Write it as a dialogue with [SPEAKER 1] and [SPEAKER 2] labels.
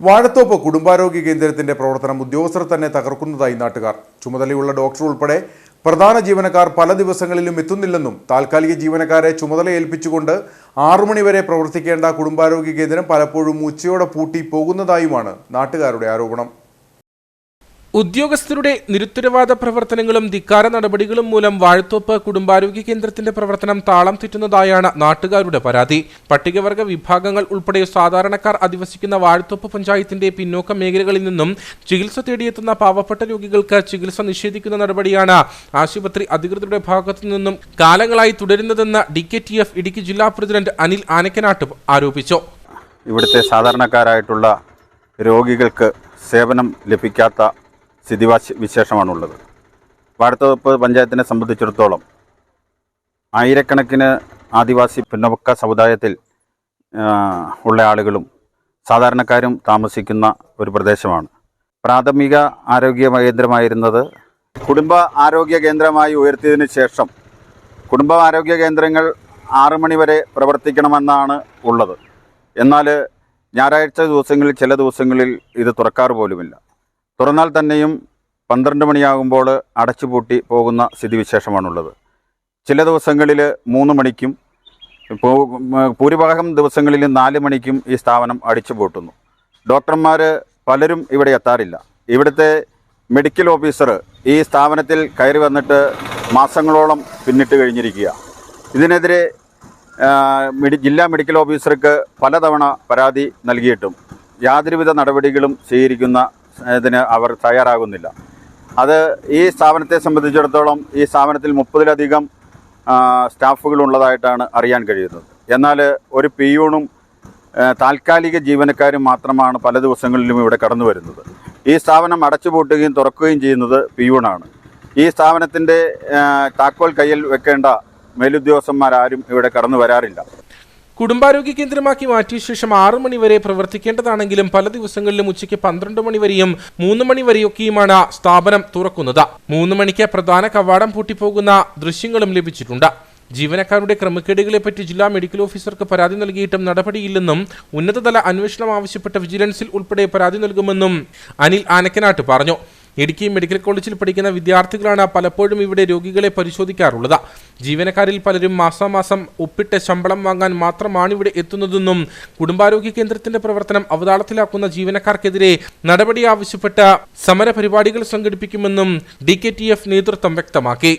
[SPEAKER 1] വാഴത്തോപ്പ് കുടുംബാരോഗ്യ കേന്ദ്രത്തിന്റെ പ്രവർത്തനം ഉദ്യോഗസ്ഥർ തന്നെ തകർക്കുന്നതായി നാട്ടുകാർ. ചുമതലയുള്ള ഡോക്ടർ ഉൾപ്പെടെ പ്രധാന ജീവനക്കാർ പല ദിവസങ്ങളിലും എത്തുന്നില്ലെന്നും താൽക്കാലിക ജീവനക്കാരെ ചുമതല ഏൽപ്പിച്ചുകൊണ്ട് ആറുമണിവരെ പ്രവർത്തിക്കേണ്ട കുടുംബാരോഗ്യ കേന്ദ്രം പലപ്പോഴും ഉച്ചയോടെ പൂട്ടി പോകുന്നതായുമാണ് നാട്ടുകാരുടെ ആരോപണം.
[SPEAKER 2] ഉദ്യോഗസ്ഥരുടെ നിരുത്തരവാദ പ്രവർത്തനങ്ങളും ധിക്കാര നടപടികളും മൂലം വാഴത്തോപ്പ് കുടുംബാരോഗ്യ കേന്ദ്രത്തിന്റെ പ്രവർത്തനം താളം തെറ്റുന്നതായാണ് നാട്ടുകാരുടെ പരാതി. പട്ടികവർഗ വിഭാഗങ്ങൾ ഉൾപ്പെടെ സാധാരണക്കാർ അധിവസിക്കുന്ന വാഴത്തോപ്പ് പഞ്ചായത്തിന്റെ പിന്നോക്ക മേഖലകളിൽ നിന്നും ചികിത്സ തേടിയെത്തുന്ന പാവപ്പെട്ട രോഗികൾക്ക് ചികിത്സ നിഷേധിക്കുന്ന നടപടിയാണ് ആശുപത്രി അധികൃതരുടെ ഭാഗത്തു നിന്നും കാലങ്ങളായി തുടരുന്നതെന്ന് D K T F Idukki ജില്ലാ പ്രസിഡന്റ് അനിൽ ആനക്കനാട്ട് ആരോപിച്ചു.
[SPEAKER 3] ഇവിടുത്തെ സാധാരണക്കാരായിട്ടുള്ള രോഗികൾക്ക് സേവനം ലഭിക്കാത്ത സ്ഥിതിവാശ വിശേഷമാണുള്ളത് വാഴത്തോപ്പ് പഞ്ചായത്തിനെ സംബന്ധിച്ചിടത്തോളം ആയിരക്കണക്കിന് ആദിവാസി പിന്നോക്ക സമുദായത്തിൽ ഉള്ള ആളുകളും സാധാരണക്കാരും താമസിക്കുന്ന ഒരു പ്രദേശമാണ്. പ്രാഥമിക ആരോഗ്യ കേന്ദ്രമായിരുന്നത് കുടുംബ ആരോഗ്യ കേന്ദ്രമായി ഉയർത്തിയതിനു ശേഷം കുടുംബ ആരോഗ്യ കേന്ദ്രങ്ങൾ ആറ് മണിവരെ പ്രവർത്തിക്കണമെന്നാണ് ഉള്ളത്. എന്നാൽ ഞായറാഴ്ച ദിവസങ്ങളിൽ ചില ദിവസങ്ങളിൽ ഇത് തുറക്കാറ് പോലുമില്ല. തുറന്നാൽ തന്നെയും പന്ത്രണ്ട് മണിയാകുമ്പോൾ അടച്ചുപൂട്ടി പോകുന്ന സ്ഥിതിവിശേഷമാണുള്ളത്. ചില ദിവസങ്ങളിൽ മൂന്ന് മണിക്കും ഭൂരിഭാഗം ദിവസങ്ങളിൽ നാല് മണിക്കും ഈ സ്ഥാപനം അടിച്ചുപൂട്ടുന്നു. ഡോക്ടർമാർ പലരും ഇവിടെ എത്താറില്ല. ഇവിടുത്തെ മെഡിക്കൽ ഓഫീസർ ഈ സ്ഥാപനത്തിൽ കയറി വന്നിട്ട് മാസങ്ങളോളം പിന്നിട്ട് കഴിഞ്ഞിരിക്കുക. ഇതിനെതിരെ ജില്ലാ മെഡിക്കൽ ഓഫീസർക്ക് പലതവണ പരാതി നൽകിയിട്ടും യാതൊരുവിധ നടപടികളും സ്വീകരിക്കുന്ന ഇതിന് അവർ തയ്യാറാകുന്നില്ല. അത് ഈ സ്ഥാപനത്തെ സംബന്ധിച്ചിടത്തോളം ഈ സ്ഥാപനത്തിൽ മുപ്പതിലധികം സ്റ്റാഫുകൾ ഉള്ളതായിട്ടാണ് അറിയാൻ കഴിയുന്നത്. എന്നാൽ ഒരു പിയൂണും താൽക്കാലിക ജീവനക്കാരും മാത്രമാണ് പല ദിവസങ്ങളിലും ഇവിടെ കടന്നു വരുന്നത്. ഈ സ്ഥാപനം അടച്ചുപൂട്ടുകയും തുറക്കുകയും ചെയ്യുന്നത് പിയൂണാണ്. ഈ സ്ഥാപനത്തിന്റെ താക്കോൽ കയ്യിൽ വെക്കേണ്ട മേലുദ്യോഗസ്ഥന്മാരാരും ഇവിടെ കടന്നു വരാറില്ല.
[SPEAKER 2] കുടുംബാരോഗ്യ കേന്ദ്രമാക്കി മാറ്റിയ ശേഷം ആറു മണിവരെ പ്രവർത്തിക്കേണ്ടതാണെങ്കിലും പല ദിവസങ്ങളിലും ഉച്ചയ്ക്ക് പന്ത്രണ്ട് മണിവരെയും മൂന്ന് മണിവരെയൊക്കെയുമാണ് സ്ഥാപനം തുറക്കുന്നത്. മൂന്ന് മണിക്ക് പ്രധാന കവാടം പൂട്ടിപ്പോകുന്ന ദൃശ്യങ്ങളും ലഭിച്ചിട്ടുണ്ട്. ജീവനക്കാരുടെ ക്രമക്കേടുകളെപ്പറ്റി ജില്ലാ മെഡിക്കൽ ഓഫീസർക്ക് പരാതി നൽകിയിട്ടും നടപടിയില്ലെന്നും ഉന്നതതല അന്വേഷണം ആവശ്യപ്പെട്ട വിജിലൻസിൽ ഉൾപ്പെടെ പരാതി നൽകുമെന്നും അനിൽ ആനക്കനാട്ട് പറഞ്ഞു. ഇടുക്കി മെഡിക്കൽ കോളേജിൽ പഠിക്കുന്ന വിദ്യാർത്ഥികളാണ് പലപ്പോഴും ഇവിടെ രോഗികളെ പരിശോധിക്കാറുള്ളത്. ജീവനക്കാരിൽ പലരും മാസാമാസം ഒപ്പിട്ട് ശമ്പളം വാങ്ങാൻ മാത്രമാണ് ഇവിടെ എത്തുന്നതെന്നും കുടുംബാരോഗ്യ കേന്ദ്രത്തിന്റെ പ്രവർത്തനം അവതാളത്തിലാക്കുന്ന ജീവനക്കാർക്കെതിരെ നടപടി ആവശ്യപ്പെട്ട സമരപരിപാടികൾ സംഘടിപ്പിക്കുമെന്നും ഡി നേതൃത്വം വ്യക്തമാക്കി.